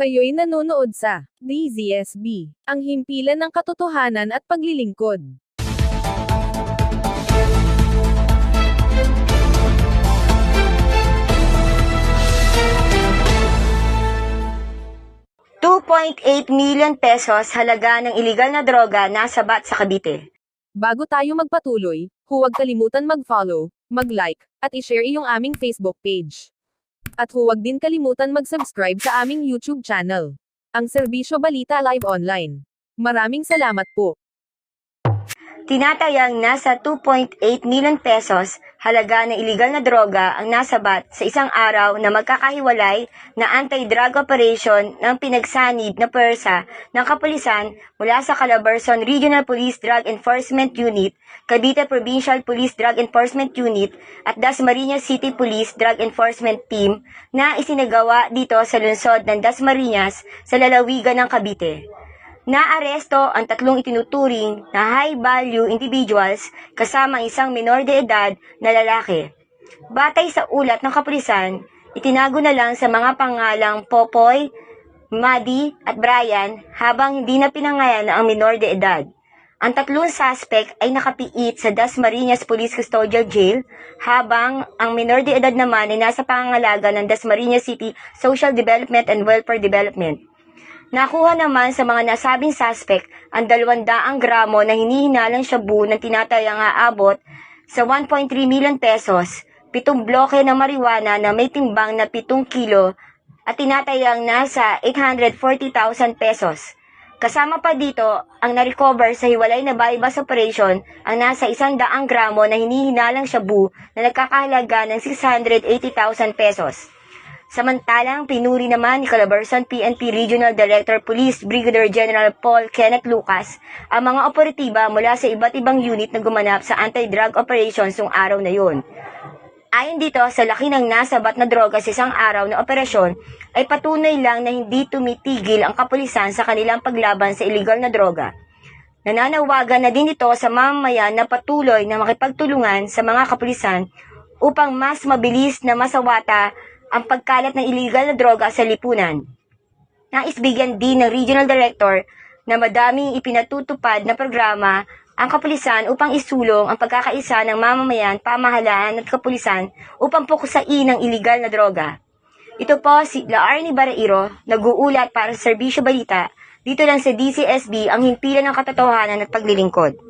Kayo'y nanonood sa DZSB, ang himpilan ng katotohanan at paglilingkod. $2.8 million pesos halaga ng iligal na droga nasa bat sa Cavite. Bago tayo magpatuloy, huwag kalimutan mag-follow, mag-like, at i-share iyong aming Facebook page. At huwag din kalimutan mag-subscribe sa aming YouTube channel. Ang Serbisyo Balita Live Online. Maraming salamat po. Tinatayang nasa 2.8 million pesos halaga ng iligal na droga ang nasabat sa isang araw na magkakahiwalay na anti-drug operation ng pinagsanib na persa ng kapulisan mula sa Calabarzon Regional Police Drug Enforcement Unit, Cavite Provincial Police Drug Enforcement Unit at Dasmariñas City Police Drug Enforcement Team na isinagawa dito sa lungsod ng Dasmariñas sa lalawigan ng Cavite. Naaresto ang tatlong itinuturing na high-value individuals kasama ang isang minor de edad na lalaki. Batay sa ulat ng kapulisan, itinago na lang sa mga pangalang Popoy, Madi at Brian habang hindi na pinangalan ang minor de edad. Ang tatlong suspect ay nakapiit sa Dasmariñas Police Custodial Jail habang ang minor de edad naman ay nasa pangangalaga ng Dasmariñas City Social Development and Welfare Development. Nakuha naman sa mga nasabing suspect ang 200 gramo na hinihinalang shabu na tinatayang aabot sa 1.3 million pesos, pitong bloke ng marijuana na may timbang na 7 kilo at tinatayang nasa 840,000 pesos. Kasama pa dito ang na-recover sa hiwalay na bypass operation ang nasa 100 gramo na hinihinalang shabu na nagkakahalaga ng 680,000 pesos. Samantalang pinuri naman ni Calabarzon PNP Regional Director Police Brigadier General Paul Kenneth Lucas ang mga operatiba mula sa iba't ibang unit na gumanap sa anti-drug operations ng araw na yun. Ayon dito, sa laki ng nasabat na droga sa isang araw na operasyon, ay patunay lang na hindi tumitigil ang kapulisan sa kanilang paglaban sa illegal na droga. Nananawagan na din ito sa mamamayan na patuloy na makipagtulungan sa mga kapulisan upang mas mabilis na masawata ang pagkalat ng illegal na droga sa lipunan. Nais bigyan din ng Regional Director na madaming ipinatutupad na programa ang kapulisan upang isulong ang pagkakaisa ng mamamayan, pamahalaan at kapulisan upang pukusain ang illegal na droga. Ito po si Laarni Barairo, nag-uulat para sa Serbisyo Balita, dito lang sa DCSB ang himpilan ng katotohanan at paglilingkod.